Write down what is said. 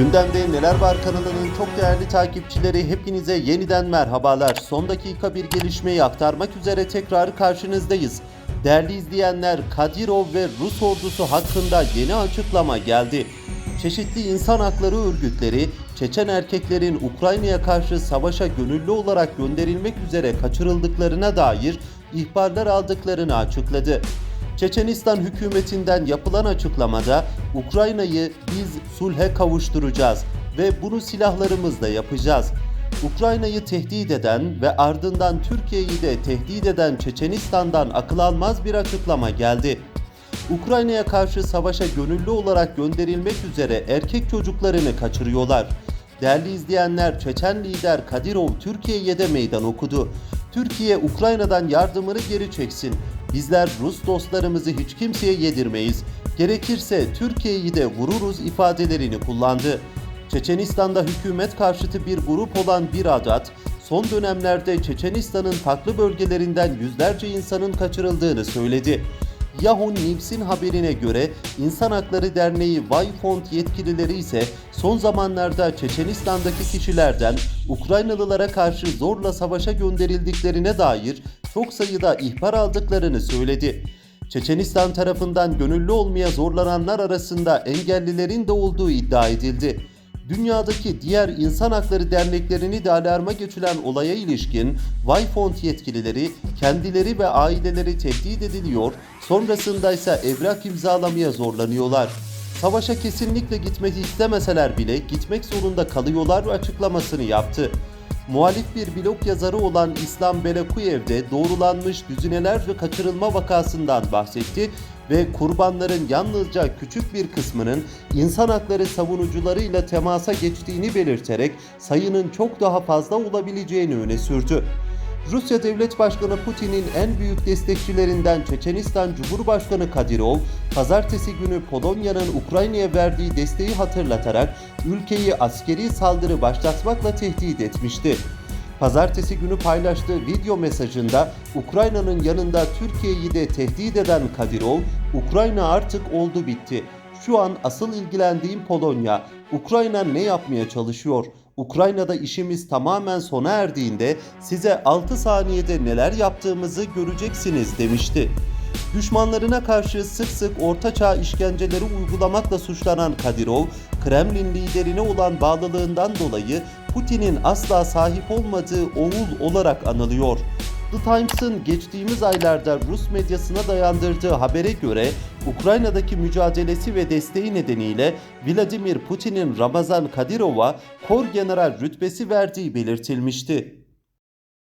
Gündemde Neler Var kanalının çok değerli takipçileri hepinize yeniden merhabalar. Son dakika bir gelişmeyi aktarmak üzere tekrar karşınızdayız. Değerli izleyenler Kadirov ve Rus ordusu hakkında yeni açıklama geldi. Çeşitli insan hakları örgütleri Çeçen erkeklerin Ukrayna'ya karşı savaşa gönüllü olarak gönderilmek üzere kaçırıldıklarına dair ihbarlar aldıklarını açıkladı. Çeçenistan hükümetinden yapılan açıklamada Ukrayna'yı biz sulhe kavuşturacağız ve bunu silahlarımızla yapacağız. Ukrayna'yı tehdit eden ve ardından Türkiye'yi de tehdit eden Çeçenistan'dan akıl almaz bir açıklama geldi. Ukrayna'ya karşı savaşa gönüllü olarak gönderilmek üzere erkek çocuklarını kaçırıyorlar. Değerli izleyenler, Çeçen lider Kadirov Türkiye'ye de meydan okudu. Türkiye Ukrayna'dan yardımını geri çeksin. Bizler Rus dostlarımızı hiç kimseye yedirmeyiz. Gerekirse Türkiye'yi de vururuz ifadelerini kullandı. Çeçenistan'da hükümet karşıtı bir grup olan bir adat, son dönemlerde Çeçenistan'ın farklı bölgelerinden yüzlerce insanın kaçırıldığını söyledi. Yahoo News'in haberine göre İnsan Hakları Derneği Vayfond yetkilileri ise son zamanlarda Çeçenistan'daki kişilerden Ukraynalılara karşı zorla savaşa gönderildiklerine dair çok sayıda ihbar aldıklarını söyledi. Çeçenistan tarafından gönüllü olmaya zorlananlar arasında engellilerin de olduğu iddia edildi. Dünyadaki diğer insan hakları derneklerini de alarma geçilen olaya ilişkin Vayfond yetkilileri kendileri ve aileleri tehdit ediliyor, sonrasında ise evrak imzalamaya zorlanıyorlar. Savaşa kesinlikle gitmek istemeseler bile gitmek zorunda kalıyorlar açıklamasını yaptı. Muhalif bir blog yazarı olan İslam Belekuyev de doğrulanmış düzinelerce kaçırılma vakasından bahsetti ve kurbanların yalnızca küçük bir kısmının insan hakları savunucularıyla temasa geçtiğini belirterek sayının çok daha fazla olabileceğini öne sürdü. Rusya Devlet Başkanı Putin'in en büyük destekçilerinden Çeçenistan Cumhurbaşkanı Kadirov, pazartesi günü Polonya'nın Ukrayna'ya verdiği desteği hatırlatarak ülkeyi askeri saldırı başlatmakla tehdit etmişti. Pazartesi günü paylaştığı video mesajında Ukrayna'nın yanında Türkiye'yi de tehdit eden Kadirov, Ukrayna artık oldu bitti. Şu an asıl ilgilendiğim Polonya. Ukrayna ne yapmaya çalışıyor? Ukrayna'da işimiz tamamen sona erdiğinde size 6 saniyede neler yaptığımızı göreceksiniz demişti. Düşmanlarına karşı sık sık ortaçağ işkenceleri uygulamakla suçlanan Kadirov, Kremlin liderine olan bağlılığından dolayı Putin'in asla sahip olmadığı oğul olarak anılıyor. The Times'ın geçtiğimiz aylarda Rus medyasına dayandırdığı habere göre Ukrayna'daki mücadelesi ve desteği nedeniyle Vladimir Putin'in Ramazan Kadirov'a kor general rütbesi verdiği belirtilmişti.